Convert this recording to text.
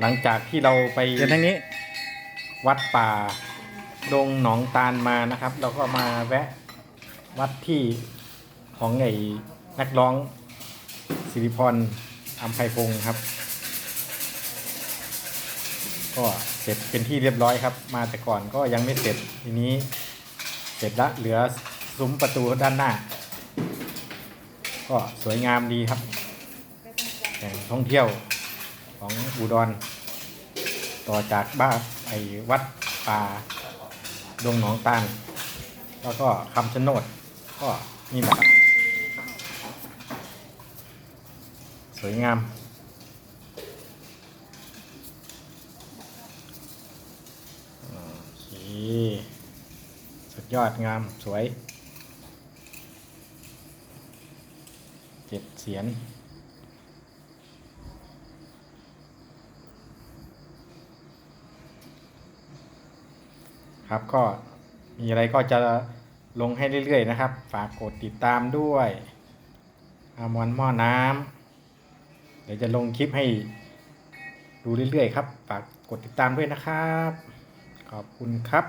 หลังจากที่เราไปเดินทางนี้ วัดป่าดงหนองตาลมานะครับ เราก็มาแวะวัดที่ของไอ้นักร้องสิริพรอัมไพพงศ์ครับ ก็เสร็จเป็นที่เรียบร้อยครับ มาแต่ก่อนก็ยังไม่เสร็จทีนี้เสร็จละเหลือซุ้มประตูด้านหน้า ก็สวยงามดีครับแหล่งท่องเที่ยว ของอุดร ต่อจากบ้านไอ้วัดป่าดงหนองตาล แล้วก็คำชะโนดก็นี่แหละครับสวยงาม โอเค สุดยอดงามสวย เจ็ดเสียน ครับก็มีอะไรก็จะลงให้เรื่อยๆนะครับ ฝากกดติดตามด้วยอามอนหม้อน้ำเดี๋ยวจะลงคลิปให้ดูเรื่อยๆครับ ฝากกดติดตามด้วยนะครับ ขอบคุณครับ